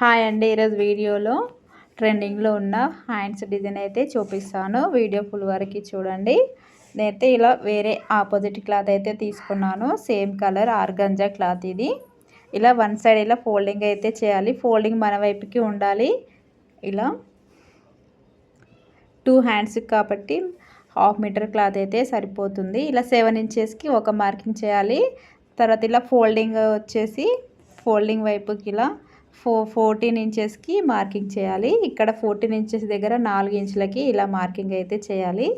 Hi అండి ఈరోజు వీడియోలో ట్రెండింగ్లో ఉన్న హ్యాండ్స్ డిజైన్ అయితే చూపిస్తాను. వీడియో ఫుల్ వరకు చూడండి. నేనైతే ఇలా వేరే ఆపోజిట్ క్లాత్ అయితే తీసుకున్నాను. సేమ్ కలర్ ఆర్గంజా క్లాత్ ఇది. ఇలా వన్ సైడ్ ఇలా ఫోల్డింగ్ అయితే చేయాలి. ఫోల్డింగ్ మన వైపుకి ఉండాలి. ఇలా టూ హ్యాండ్స్కి కాబట్టి హాఫ్ మీటర్ క్లాత్ అయితే సరిపోతుంది. ఇలా సెవెన్ ఇంచెస్కి ఒక మార్కింగ్ చేయాలి. తర్వాత ఇలా ఫోల్డింగ్ వచ్చేసి ఫోల్డింగ్ వైపుకి ఇలా ఫో ఫోర్టీన్ ఇంచెస్కి మార్కింగ్ చేయాలి. ఇక్కడ ఫోర్టీన్ ఇంచెస్ దగ్గర నాలుగు ఇంచులకి ఇలా మార్కింగ్ అయితే చేయాలి.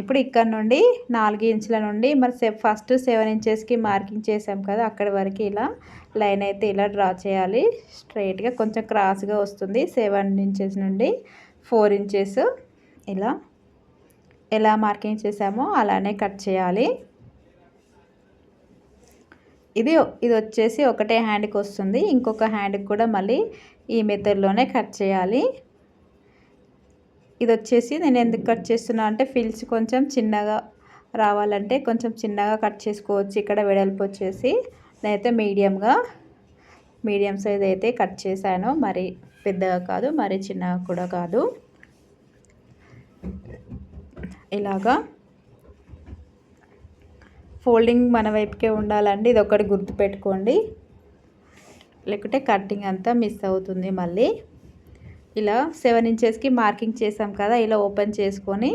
ఇప్పుడు ఇక్కడ నుండి నాలుగు ఇంచుల నుండి మరి ఫస్ట్ సెవెన్ ఇంచెస్కి మార్కింగ్ చేసాం కదా అక్కడి వరకు ఇలా లైన్ అయితే ఇలా డ్రా చేయాలి. స్ట్రైట్గా కొంచెం క్రాస్గా వస్తుంది. సెవెన్ ఇంచెస్ నుండి ఫోర్ ఇంచెస్ ఇలా ఎలా మార్కింగ్ చేసామో అలానే కట్ చేయాలి. ఇది ఇది వచ్చేసి ఒకటే హ్యాండ్కి వస్తుంది. ఇంకొక హ్యాండ్కి కూడా మళ్ళీ ఈ మెథడ్లోనే కట్ చేయాలి. ఇది వచ్చేసి నేను ఎందుకు కట్ చేస్తున్నా అంటే ఫిల్స్ కొంచెం చిన్నగా రావాలంటే కొంచెం చిన్నగా కట్ చేసుకోవచ్చు. ఇక్కడ వెడల్పు వచ్చేసి నేనైతే మీడియంగా మీడియం సైజ్ అయితే కట్ చేశాను. మరి పెద్దగా కాదు మరి చిన్నగా కూడా కాదు. ఇలాగా ఫోల్డింగ్ మన వైపుకే ఉండాలండి. ఇది ఒకటి గుర్తుపెట్టుకోండి. లేకుంటే కట్టింగ్ అంతా మిస్ అవుతుంది మళ్ళీ. ఇలా సెవెన్ ఇంచెస్కి మార్కింగ్ చేసాం కదా ఇలా ఓపెన్ చేసుకొని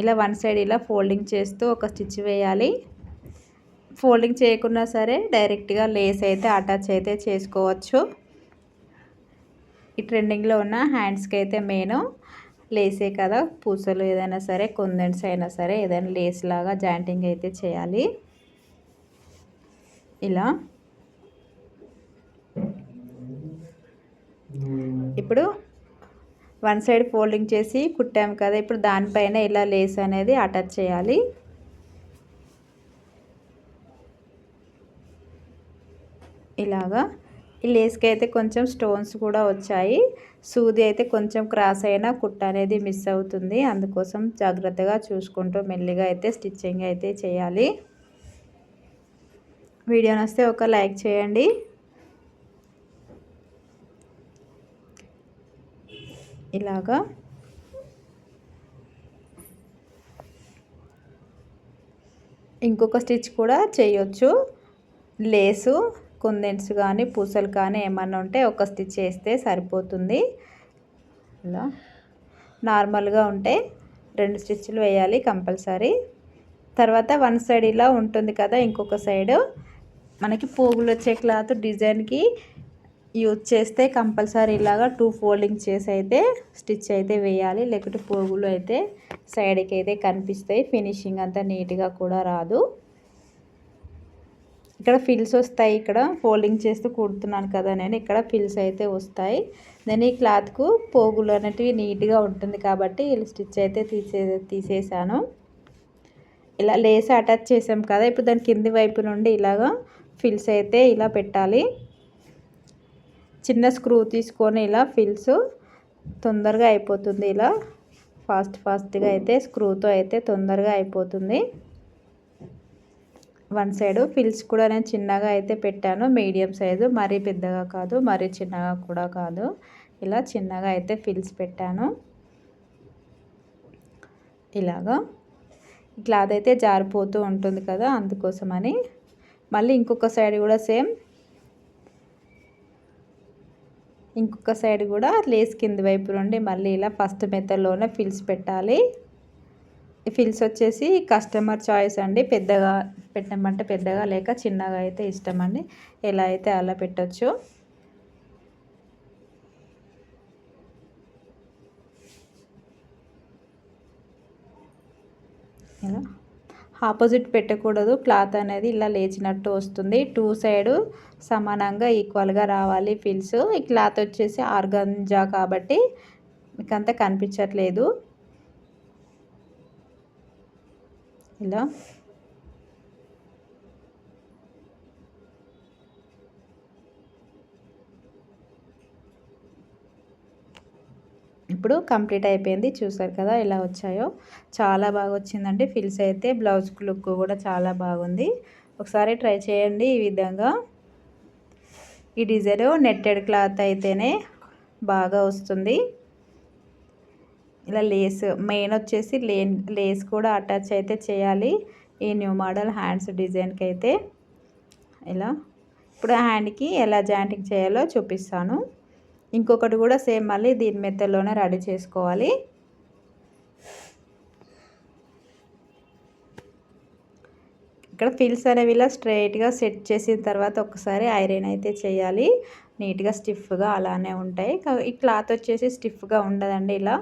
ఇలా వన్ సైడ్ ఇలా ఫోల్డింగ్ చేస్తూ ఒక స్టిచ్ వేయాలి. ఫోల్డింగ్ చేయకున్నా సరే డైరెక్ట్గా లేస్ అయితే అటాచ్ అయితే చేసుకోవచ్చు. ఈ ట్రెండింగ్లో ఉన్న హ్యాండ్స్కి అయితే మెయిన్. లేసే కదా పూసలు ఏదైనా సరే కుందెంట్స్ అయినా సరే ఏదైనా లేస్ లాగా జాయింటింగ్ అయితే చేయాలి. ఇలా. ఇప్పుడు వన్ సైడ్ ఫోల్డింగ్ చేసి కుట్టాము కదా ఇప్పుడు దానిపైన ఇలా లేస్ అనేది అటాచ్ చేయాలి. ఇలాగా. ఈ లేస్కి అయితే కొంచెం స్టోన్స్ కూడా వచ్చాయి. సూది అయితే కొంచెం క్రాస్ అయినా కుట్ట అనేది మిస్ అవుతుంది. అందుకోసం జాగ్రత్తగా చూసుకుంటూ మెల్లిగా అయితే స్టిచ్చింగ్ అయితే చేయాలి. వీడియో నస్తే ఒక లైక్ చేయండి. ఇలాగా. ఇంకొక స్టిచ్ కూడా చేయొచ్చు. లేసు. కుందెన్స్ కానీ పూసలు కానీ ఏమన్నా ఉంటే ఒక స్టిచ్ వేస్తే సరిపోతుంది. ఇలా. నార్మల్గా ఉంటే రెండు స్టిచ్లు వేయాలి కంపల్సరీ. తర్వాత వన్ సైడ్ ఇలా ఉంటుంది కదా ఇంకొక సైడు. మనకి పోగులు వచ్చే క్లాత్ డిజైన్కి యూజ్ చేస్తే కంపల్సరీ ఇలాగా టూ ఫోల్డింగ్ చేసి అయితే స్టిచ్ అయితే వేయాలి. లేకుంటే పోగులు అయితే సైడ్కి అయితే కనిపిస్తాయి. ఫినిషింగ్ అంతా నీట్గా కూడా రాదు. ఇక్కడ ఫిల్స్ వస్తాయి. ఇక్కడ ఫోల్డింగ్ చేస్తూ కుడుతున్నాను కదా నేను. ఇక్కడ ఫిల్స్ అయితే వస్తాయి. నేను ఈ క్లాత్కు పోగులు అనేటివి నీట్గా ఉంటుంది కాబట్టి స్టిచ్ అయితే తీసే తీసేసాను. ఇలా లేస్ అటాచ్ చేసాం కదా. ఇప్పుడు దాని కింది వైపు నుండి ఇలాగా ఫిల్స్ అయితే ఇలా పెట్టాలి. చిన్న స్క్రూ తీసుకొని ఇలా ఫిల్స్ తొందరగా అయిపోతుంది. ఇలా ఫాస్ట్ ఫాస్ట్గా అయితే స్క్రూతో అయితే తొందరగా అయిపోతుంది. వన్ సైడ్ ఫిల్స్ కూడా నేను చిన్నగా అయితే పెట్టాను. మీడియం సైజు మరీ పెద్దగా కాదు మరీ చిన్నగా కూడా కాదు. ఇలా చిన్నగా అయితే ఫిల్స్ పెట్టాను. ఇలాగా. క్లాత్ అయితే జారిపోతూ ఉంటుంది కదా అందుకోసమని. మళ్ళీ ఇంకొక సైడ్ కూడా సేమ్. ఇంకొక సైడ్ కూడా లేస్ కింది వైపు నుండి మళ్ళీ ఇలా ఫస్ట్ మెథడ్లోనే ఫిల్స్ పెట్టాలి. ఫిల్స్ వచ్చేసి కస్టమర్ చాయిస్ అండి పెద్దగా పెట్టమంటే పెద్దగా లేక చిన్నగా అయితే ఇష్టం అండి ఎలా అయితే అలా పెట్టచ్చు. ఇలా ఆపోజిట్ పెట్టకూడదు. క్లాత్ అనేది ఇలా లేచినట్టు వస్తుంది. టూ సైడు సమానంగా ఈక్వల్గా రావాలి ఫిల్స్. ఈ క్లాత్ వచ్చేసి ఆర్గంజా కాబట్టి మీకు అంతా కనిపించట్లేదు. ఇలా ఇప్పుడు కంప్లీట్ అయిపోయింది. చూసారు కదా ఎలా వచ్చాయో. చాలా బాగా వచ్చిందండి. ఫిల్స్ అయితే బ్లౌజ్ లుక్ కూడా చాలా బాగుంది. ఒకసారి ట్రై చేయండి ఈ విధంగా. ఈ డిజైన్ నెట్టెడ్ క్లాత్ అయితేనే బాగా వస్తుంది. ఇలా లేస్ మెయిన్ వచ్చేసి లే లేస్ కూడా అటాచ్ అయితే చేయాలి. ఈ న్యూ మోడల్ హ్యాండ్స్ డిజైన్కి అయితే. ఇలా ఇప్పుడు హ్యాండ్కి ఎలా జాయింటింగ్ చేయాలో చూపిస్తాను. ఇంకొకటి కూడా సేమ్ మళ్ళీ దీని మెత్తలోనే రెడీ చేసుకోవాలి. ఇక్కడ ఫిల్స్ అనేవి ఇలా స్ట్రైట్గా సెట్ చేసిన తర్వాత ఒకసారి ఐరన్ అయితే చేయాలి. నీట్గా స్టిఫ్గా అలానే ఉంటాయి. ఈ క్లాత్ వచ్చేసి స్టిఫ్గా ఉండదండి ఇలా.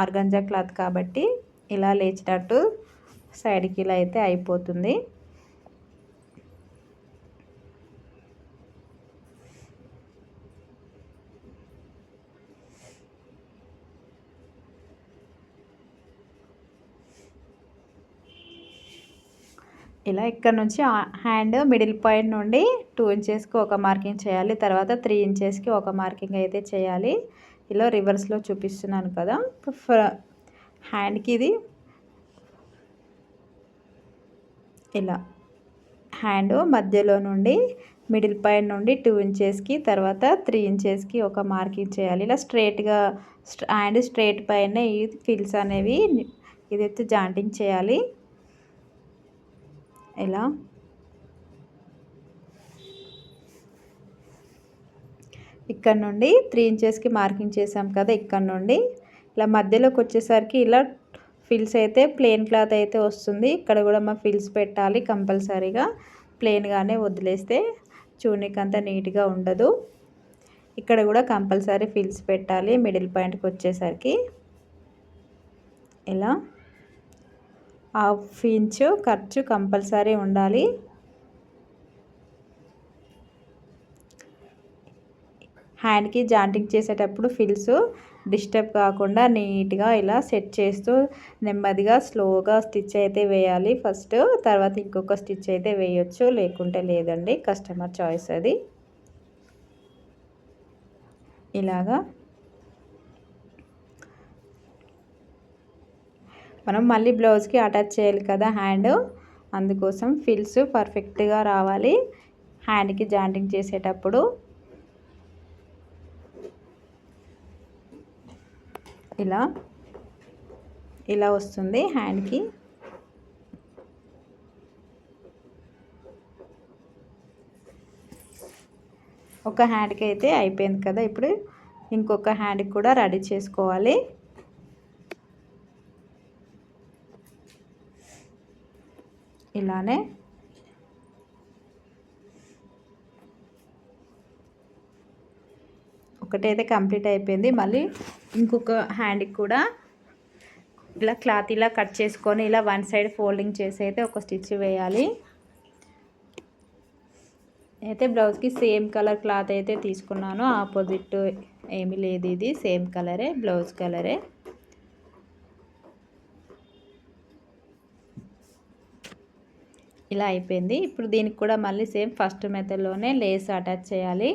ఆర్గంజా క్లాత్ కాబట్టి ఇలా లేచినట్టు సైడ్కి ఇలా అయితే అయిపోతుంది. ఇలా ఇక్కడ నుంచి హ్యాండ్ మిడిల్ పాయింట్ నుండి టూ ఇంచెస్కి ఒక మార్కింగ్ చేయాలి. తర్వాత త్రీ ఇంచెస్కి ఒక మార్కింగ్ అయితే చేయాలి. ఇలా రివర్స్లో చూపిస్తున్నాను కదా. హ్యాండ్కి ఇది ఇలా హ్యాండ్ మధ్యలో నుండి మిడిల్ పాయింట్ నుండి టూ ఇంచెస్కి తర్వాత త్రీ ఇంచెస్కి ఒక మార్కింగ్ చేయాలి. ఇలా స్ట్రేట్గా హ్యాండ్ స్ట్రైట్ పైన ఈ ఫిల్స్ అనేవి ఇదైతే జాయింటింగ్ చేయాలి. ఎలా? ఇక్కడ నుండి త్రీ ఇంచెస్కి మార్కింగ్ చేసాం కదా ఇక్కడ నుండి. ఇలా మధ్యలోకి వచ్చేసరికి ఇలా ఫిల్స్ అయితే ప్లెయిన్ క్లాత్ అయితే వస్తుంది. ఇక్కడ కూడా మా ఫిల్స్ పెట్టాలి కంపల్సరీగా. ప్లెయిన్గానే వదిలేస్తే చూనిక్ అంతా నీట్గా ఉండదు. ఇక్కడ కూడా కంపల్సరీ ఫిల్స్ పెట్టాలి మిడిల్ పాయింట్కి వచ్చేసరికి. ఇలా హాఫ్ ఇంచు ఖర్చు కంపల్సరీ ఉండాలి. హ్యాండ్కి జాంటింగ్ చేసేటప్పుడు ఫిల్స్ డిస్టర్బ్ కాకుండా నీట్గా ఇలా సెట్ చేస్తూ నెమ్మదిగా స్లోగా స్టిచ్ అయితే వేయాలి. ఫస్ట్ తర్వాత ఇంకొక స్టిచ్ అయితే వేయొచ్చు లేకుంటే లేదండి. కస్టమర్ చాయిస్ అది. ఇలాగా మనం మళ్ళీ బ్లౌజ్కి అటాచ్ చేయాలి కదా హ్యాండ్. అందుకోసం ఫిల్స్ పర్ఫెక్ట్గా రావాలి. హ్యాండ్కి జాయింటింగ్ చేసేటప్పుడు. ఇలా. ఇలా వస్తుంది హ్యాండ్కి. ఒక హ్యాండ్కి అయితే అయిపోయింది కదా. ఇప్పుడు ఇంకొక హ్యాండ్కి కూడా రెడీ చేసుకోవాలి. ఇలానే ఒకటైతే కంప్లీట్ అయిపోయింది. మళ్ళీ ఇంకొక హ్యాండ్కి కూడా ఇలా క్లాత్ ఇలా కట్ చేసుకొని ఇలా వన్ సైడ్ ఫోల్డింగ్ చేసి అయితే ఒక స్టిచ్ వేయాలి. అయితే బ్లౌజ్కి సేమ్ కలర్ క్లాత్ అయితే తీసుకున్నాను. ఆపోజిట్ ఏమీ లేదు ఇది. సేమ్ కలరే బ్లౌజ్ కలరే. ఇలా అయిపోయింది. ఇప్పుడు దీనికి కూడా మళ్ళీ సేమ్ ఫస్ట్ మెథడ్లోనే లేస్ అటాచ్ చేయాలి.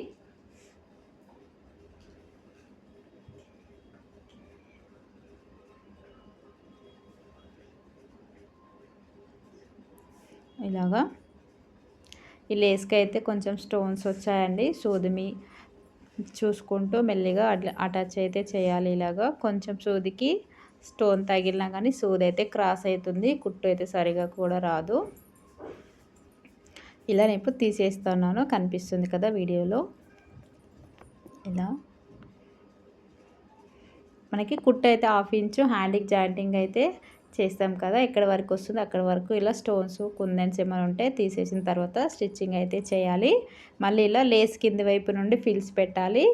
ఇలాగా. ఈ లేస్కి అయితే కొంచెం స్టోన్స్ వచ్చాయండి. సూదిమి చూసుకుంటూ మెల్లిగా అటాచ్ అయితే చేయాలి ఇలాగా. కొంచెం సూదికి స్టోన్ తగిలినా కానీ సూది అయితే క్రాస్ అవుతుంది. కుట్టు అయితే సరిగా కూడా రాదు. ఇలా నేను ఇప్పుడు తీసేస్తున్నాను. కనిపిస్తుంది కదా వీడియోలో. ఇలా. మనకి కుట్టు అయితే హాఫ్ ఇంచు హ్యాండ్కి జాయింటింగ్ అయితే చేస్తాం కదా. ఎక్కడ వరకు వస్తుంది అక్కడ వరకు ఇలా స్టోన్స్ కుందన్స్ ఏమైనా ఉంటే తీసేసిన తర్వాత స్టిచ్చింగ్ అయితే చేయాలి. మళ్ళీ ఇలా లేస్ కింది వైపు నుండి ఫిల్స్ పెట్టాలి.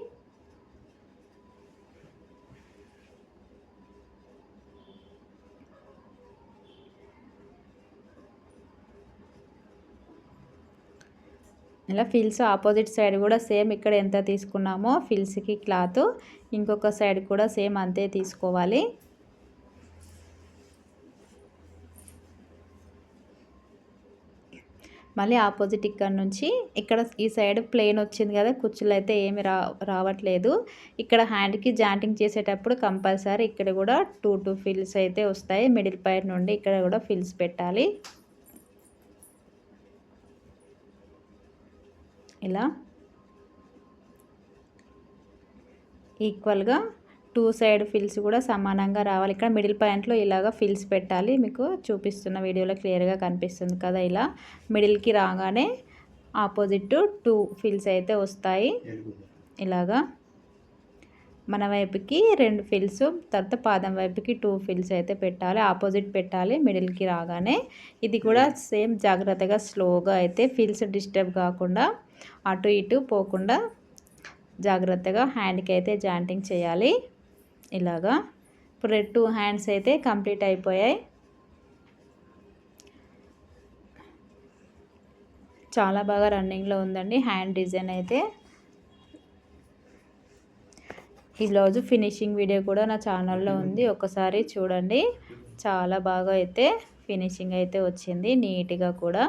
ఇలా ఫిల్స్ ఆపోజిట్ సైడ్ కూడా సేమ్ ఇక్కడ ఎంత తీసుకున్నామో ఫిల్స్కి క్లాత్. ఇంకొక సైడ్ కూడా సేమ్ అంతే తీసుకోవాలి. మళ్ళీ ఆపోజిట్ ఇక్కడ నుంచి ఇక్కడ ఈ సైడ్ ప్లెయిన్ వచ్చింది కదా కుచ్చులు అయితే ఏమి రా రావట్లేదు. ఇక్కడ హ్యాండ్కి జాంటింగ్ చేసేటప్పుడు కంపల్సరీ ఇక్కడ కూడా టూ టూ ఫిల్స్ అయితే వస్తాయి. మిడిల్ పైర్ నుండి ఇక్కడ కూడా ఫిల్స్ పెట్టాలి. ఇలా. ఈక్వల్గా టూ సైడ్ ఫిల్స్ కూడా సమానంగా రావాలి. ఇక్కడ మిడిల్ పాయింట్లో ఇలాగ ఫిల్స్ పెట్టాలి. మీకు చూపిస్తున్న వీడియోలో క్లియర్గా కనిపిస్తుంది కదా ఇలా. మిడిల్కి రాగానే ఆపోజిట్ టూ ఫిల్స్ అయితే వస్తాయి. ఇలాగా. మన వైపుకి రెండు ఫిల్స్ తర్వాత పాదం వైపుకి టూ ఫిల్స్ అయితే పెట్టాలి. ఆపోజిట్ పెట్టాలి. మిడిల్కి రాగానే. ఇది కూడా సేమ్ జాగ్రత్తగా స్లోగా అయితే ఫిల్స్ డిస్టర్బ్ కాకుండా అటు ఇటు పోకుండా జాగ్రత్తగా హ్యాండ్కి అయితే జాయింటింగ్ చేయాలి. ఇలాగా. ఇప్పుడు టూ హ్యాండ్స్ అయితే కంప్లీట్ అయిపోయాయి. చాలా బాగా రన్నింగ్లో ఉందండి హ్యాండ్ డిజైన్ అయితే. ఈ బ్లౌజ్ ఫినిషింగ్ వీడియో కూడా నా ఛానల్లో ఉంది. ఒకసారి చూడండి. చాలా బాగా అయితే ఫినిషింగ్ అయితే వచ్చింది నీట్గా కూడా.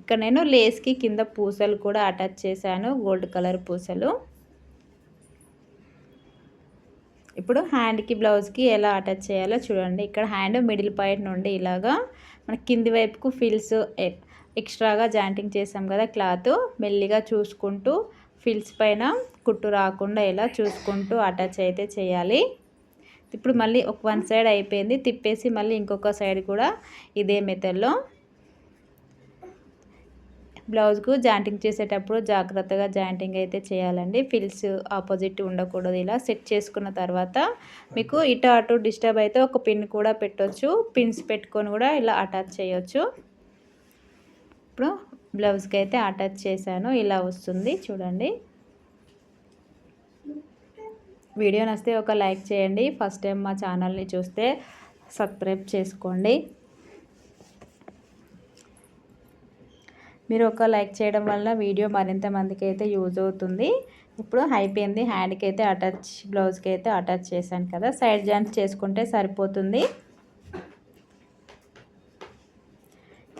ఇక్కడ నేను లేస్కి కింద పూసలు కూడా అటాచ్ చేశాను గోల్డ్ కలర్ పూసలు. ఇప్పుడు హ్యాండ్కి బ్లౌజ్కి ఎలా అటాచ్ చేయాలో చూడండి. ఇక్కడ హ్యాండ్ మిడిల్ పాయింట్ నుండి ఇలాగా మన కింది వైపుకు ఫిల్స్ ఎక్స్ట్రాగా జాయింటింగ్ చేసాం కదా క్లాత్. మెల్లిగా చూసుకుంటూ ఫిల్స్ పైన కుట్టు రాకుండా ఇలా చూసుకుంటూ అటాచ్ అయితే చేయాలి. ఇప్పుడు మళ్ళీ ఒక వన్ సైడ్ అయిపోయింది. తిప్పేసి మళ్ళీ ఇంకొక సైడ్ కూడా ఇదే మెథడ్లో బ్లౌజ్కు జాయింటింగ్ చేసేటప్పుడు జాగ్రత్తగా జాయింటింగ్ అయితే చేయాలండి. ఫిల్స్ ఆపోజిట్ ఉండకూడదు ఇలా సెట్ చేసుకున్న తర్వాత మీకు ఇటు అటు డిస్టర్బ్ అయితే ఒక పిన్ కూడా పెట్టవచ్చు పిన్స్ పెట్టుకొని కూడా ఇలా అటాచ్ చేయొచ్చు. ఇప్పుడు బ్లౌజ్కి అయితే అటాచ్ చేశాను. ఇలా వస్తుంది. చూడండి. వీడియో నచ్చితే ఒక లైక్ చేయండి. ఫస్ట్ టైం మా ఛానల్ని చూస్తే సబ్స్క్రైబ్ చేసుకోండి. మీరు ఒక లైక్ చేయడం వల్ల వీడియో మరింత మందికి అయితే యూజ్ అవుతుంది. ఇప్పుడు అయిపోయింది హ్యాండ్కి అయితే అటాచ్ బ్లౌజ్కి అయితే అటాచ్ చేశాను కదా. సైడ్ జాయింట్స్ చేసుకుంటే సరిపోతుంది.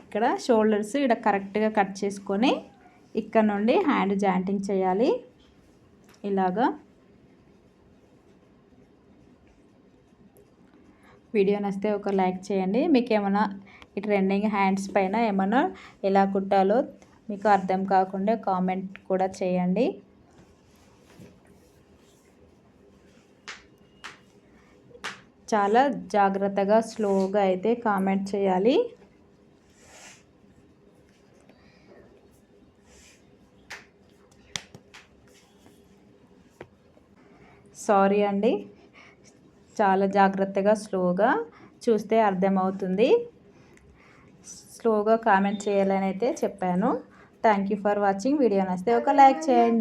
ఇక్కడ షోల్డర్స్ ఇక్కడ కరెక్ట్గా కట్ చేసుకొని ఇక్కడ నుండి హ్యాండ్ జాయింటింగ్ చేయాలి. ఇలాగా. వీడియో నచ్చితే ఒక లైక్ చేయండి. మీకు ఏమైనా ఈ ట్రెండింగ్ హ్యాండ్స్ పైన ఏమైనా ఎలా కుట్టాలో మీకు అర్థం కాకుండా కామెంట్ కూడా చేయండి. చాలా జాగ్రత్తగా స్లోగా అయితే కామెంట్ చేయాలి. సారీ అండి. చాలా జాగ్రత్తగా స్లోగా చూస్తే అర్థమవుతుంది. స్లోగా కామెంట్ చేయాలని అయితే చెప్పాను. Thank you for watching video నచ్చితే ఒక లైక్ చేయండి.